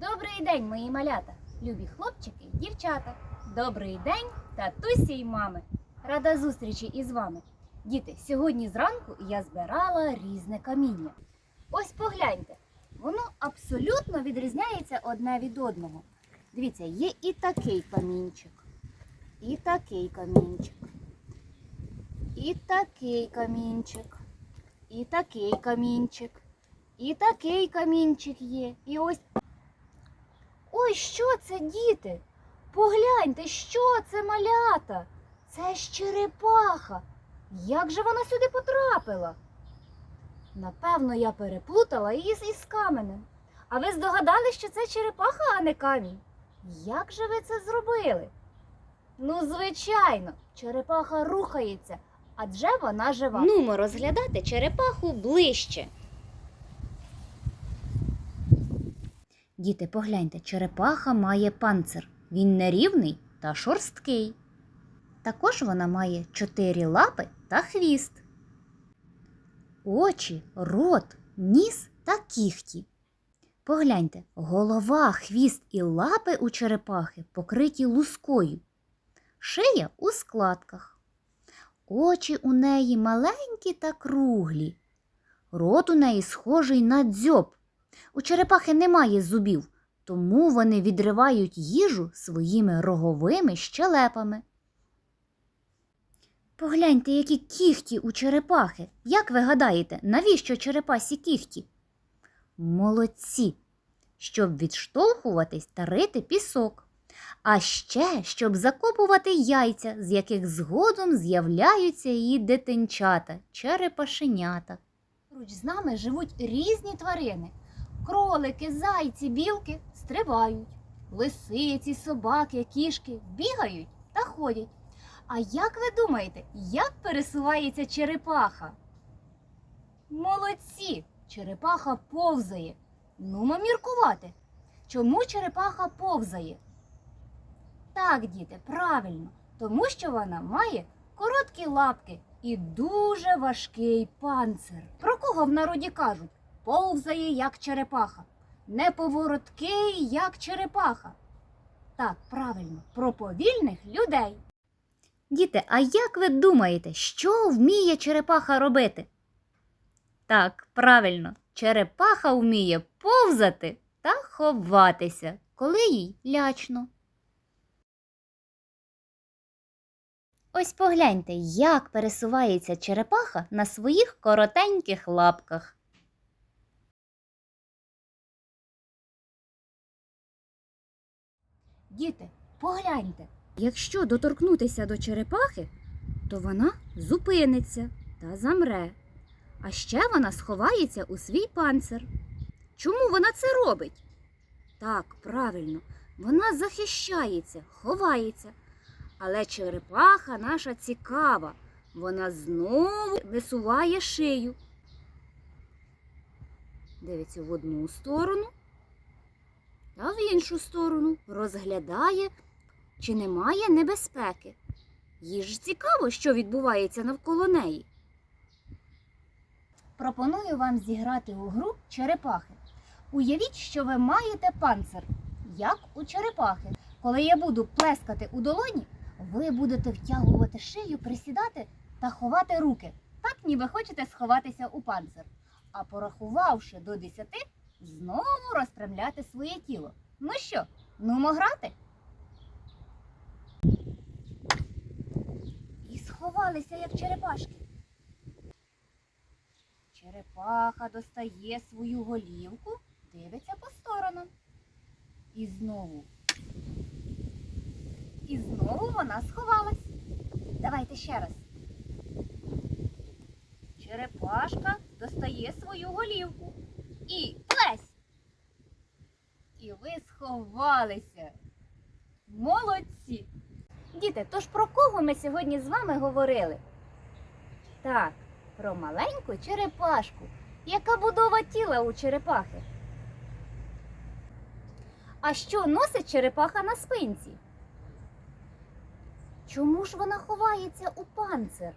Добрий день, мої малята, любі хлопчики і дівчата. Добрий день, татусі й мами. Рада зустрічі із вами. Діти, сьогодні зранку я збирала різне каміння. Ось погляньте, воно абсолютно відрізняється одне від одного. Дивіться, є і такий камінчик, і такий камінчик, і такий камінчик, і такий камінчик, і такий камінчик є. І ось Ой, що це, діти? Погляньте, що це малята? Це ж черепаха. Як же вона сюди потрапила? Напевно, я переплутала її із каменем. А ви здогадались, що це черепаха, а не камінь? Як же ви це зробили? Ну, звичайно, черепаха рухається, адже вона жива. Нумо розглядати черепаху ближче. Діти, погляньте, черепаха має панцир. Він нерівний та шорсткий. Також вона має чотири лапи та хвіст. Очі, рот, ніс та кіхті. Погляньте, голова, хвіст і лапи у черепахи покриті лускою. Шия у складках. Очі у неї маленькі та круглі. Рот у неї схожий на дзьоб. У черепахи немає зубів, тому вони відривають їжу своїми роговими щелепами. Погляньте, які кіхті у черепахи. Як ви гадаєте, навіщо черепасі кіхті? Молодці, щоб відштовхуватись та рити пісок. А ще щоб закопувати яйця, з яких згодом з'являються її дитинчата, черепашенята. Поруч з нами живуть різні тварини. Кролики, зайці, білки стрибають. Лисиці, собаки, кішки бігають та ходять. А як ви думаєте, як пересувається черепаха? Молодці! Черепаха повзає. Нумо міркувати. Чому черепаха повзає? Так, діти, правильно, тому що вона має короткі лапки і дуже важкий панцир. Про кого в народі кажуть? Повзає, як черепаха, неповороткий, як черепаха. Так, правильно, про повільних людей. Діти, а як ви думаєте, що вміє черепаха робити? Так, правильно, черепаха вміє повзати та ховатися, коли їй лячно. Ось погляньте, як пересувається черепаха на своїх коротеньких лапках. Діти, погляньте. Якщо доторкнутися до черепахи, то вона зупиниться та замре. А ще вона сховається у свій панцир. Чому вона це робить? Так, правильно, вона захищається, ховається. Але черепаха наша цікава. Вона знову висуває шию. Дивиться в одну сторону, іншу сторону розглядає, чи немає небезпеки. Їй ж цікаво, що відбувається навколо неї. Пропоную вам зіграти у гру черепахи. Уявіть, що ви маєте панцир, як у черепахи. Коли я буду плескати у долоні, ви будете втягувати шию, присідати та ховати руки, так ніби хочете сховатися у панцир. А порахувавши до десяти, знову розпрямляти своє тіло. Ну що, нумо грати? І сховалися, як черепашки. Черепаха достає свою голівку, дивиться по сторонам. І знову. І знову вона сховалась. Давайте ще раз. Черепашка достає свою голівку. І сховалися. Молодці! Діти, тож про кого ми сьогодні з вами говорили? Так, про маленьку черепашку. Яка будова тіла у черепахи? А що носить черепаха на спинці? Чому ж вона ховається у панцир?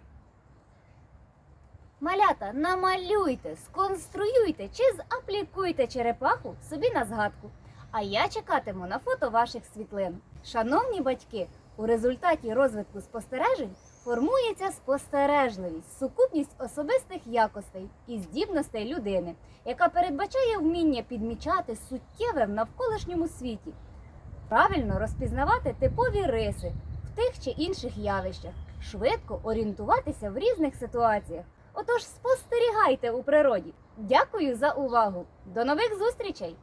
Малята, намалюйте, сконструюйте чи зааплікуйте черепаху собі на згадку. А я чекатиму на фото ваших світлин. Шановні батьки, у результаті розвитку спостережень формується спостережливість, сукупність особистих якостей і здібностей людини, яка передбачає вміння підмічати суттєве в навколишньому світі, правильно розпізнавати типові риси в тих чи інших явищах, швидко орієнтуватися в різних ситуаціях. Отож, спостерігайте у природі. Дякую за увагу. До нових зустрічей!